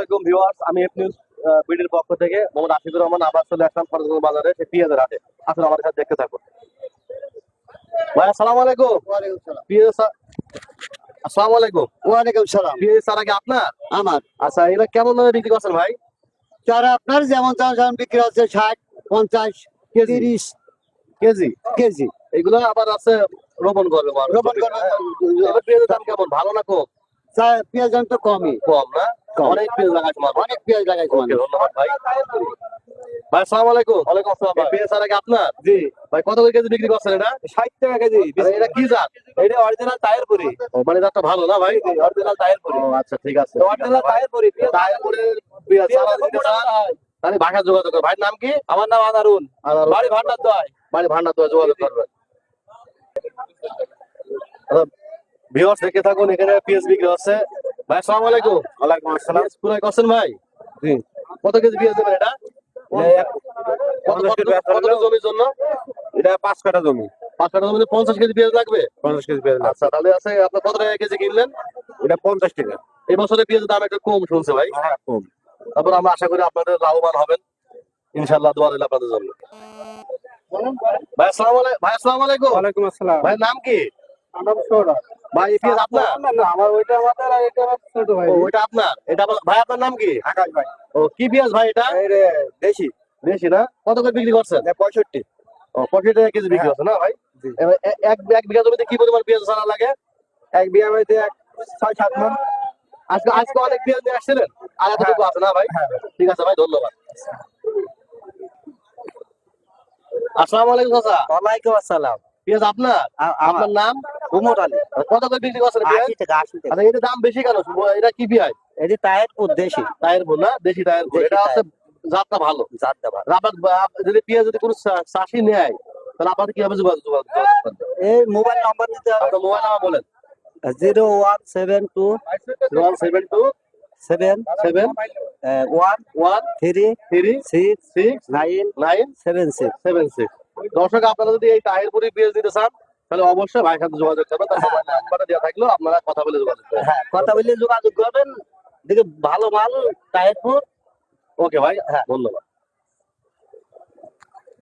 আলাইকুম ভিউয়ার্স আমি F news বিডির পক্ষ থেকে মোহাম্মদ আশিকুর রহমান আবার চলে আসলাম ফরজগঞ্জ বাজারে সেই পেঁয়াজের হাটে। আসলে আমার কাছে দেখতে থাকুন। ভাই আসসালামু আলাইকুম। পেঁয়াজ সা- আসসালামু আলাইকুম। ওয়ালাইকুম সালাম। পেঁয়াজ কি আপনার? আমার। আচ্ছা কেমন দামে বিক্রি করছেন ভাই? আপনার যেমন বিক্রি হচ্ছে ষাট পঞ্চাশ তিরিশ। কেজি? কেজি। এগুলো আবার আছে রোপণ করবে। রোপণ করবে। পেঁয়াজের দাম কেমন? ভালো না কম? চা- পেঁয়াজ দাম তো কমই। কম না। অনেক পেঁয়াজ লাগাইছে অনেক পেঁয়াজ লাগাইছে ধন্যবাদ ভাই। ভাই আসসালামু আলাইকুম। ওয়ালাইকুম আসসালাম ভাই। পেঁয়াজ চারা আপনার? জি। ভাই কত করে কেজি বিক্রি করছেন এটা? ষাট টাকা কেজি। এটা কি জাত? এটা অরিজিনাল টায়ার পুরি। ও, মানে জাতটা ভালো না ভাই? অরিজিনাল টায়ার পুরি। আচ্ছা ঠিক আছে। অরিজিনাল টায়ার পুরি তারপরে পেঁয়াজ চারা দিতে চান, তাহলে ভাষা যোগাযোগ করবেন ভাইয়ের নাম কি? আমার নাম আর বাড়ি ভান্ডার দয় বাড়ি ভান্ডার তো যোগাযোগ করবেন ভিউয়ার্স দেখে থাকুন এখানে পেঁয়াজ বিক্রি হচ্ছে। ভাই আসসালামু আলাইকুম। ওয়ালাইকুম আসসালাম। পুরাই করছেন ভাই? জি। কত কেজি পেঁয়াজ দেবেন এটা? কত জমির জন্য? পাঁচ কাঠা জমি। পাঁচ কাঠা জমিতে পঞ্চাশ কেজি পেঁয়াজ লাগবে? পঞ্চাশ কেজি পেঁয়াজ আচ্ছা তাহলে আছে কত টাকা কেজি কিনলেন? এটা পঞ্চাশ টাকা। এই বছরে পেঁয়াজের দাম একটু কম শুনছে ভাই। হ্যাঁ কম। তারপর আমরা আশা করি আপনাদের লাভবান হবেন। ইনশাআল্লাহ দোয়া রইল আপনাদের জন্য। ভাই আসসালামু আলাইকুম ভাই আসসালামু আলাইকুম। ওয়ালাইকুম আসসালাম। ভাই নাম কি? আমার ভাই পেঁয়াজ আপনার? না আমার ওইটা আমাদের আর এটা আমার ছোট ভাই। ওইটা আপনার? এটা ভাই আপনার নাম কি? আকাশ ভাই। ও কি পেঁয়াজ ভাই এটা? এই দেশি। না? কত করে বিক্রি করছেন? পঁয়ষট্টি। ও পঁচিশ টাকা কেজি বিক্রি হচ্ছে না ভাই? জি। এবার এ- এক এক বিঘা জমিতে কি পরিমাণ পেঁয়াজ লাগে? এক বিঘা এক ছয় সাত মন। আজকে আজকে অনেক পেঁয়াজ নিয়ে আসছিলেন? আর এতটুকু আছে না ভাই? ঠিক আছে ভাই ধন্যবাদ। আসসালামু আলাইকুম চাচা। ওয়ালাইকুম আসসালাম। পেঁয়াজ আপনার? আপনার নাম? উমর আলী। কত করে বিক্রি করছেন আশি টাকা আশি টাকা এটা দাম বেশি কেন? এটা কি পেঁয়াজ এটি টায়ারপুর দেশি। টায়ার বোল না? দেশি টায়ার বোল এটা হচ্ছে জাতটা ভালো। জাত দেবা আপনার যদি পেঁয়াজ যদি কোনো চাষি নেয় তাহলে আপনাদের কীভাবে যোগাযোগ যোগাযোগ এই মোবাইল নাম্বার নিতে হবে। মোবাইল নাম্বার বলেন। Zero one seven two one seven two seven seven one one three three six six nine nine seven six. Seven six. দর্শক আপনারা যদি এই টায়ার পুরি পেঁয়াজ দিতে চান তাহলে অবশ্যই ভাইয়ের সাথে যোগাযোগ করবেন তার মোবাইল নাম্বারটা দেওয়া থাকল আপনারা কথা বলে যোগাযোগ করবেন। হ্যাঁ কথা বলে যোগাযোগ করবেন। দেখি ভালো মাল তাহেরপুর ওকে ভাই হ্যাঁ। ধন্যবাদ।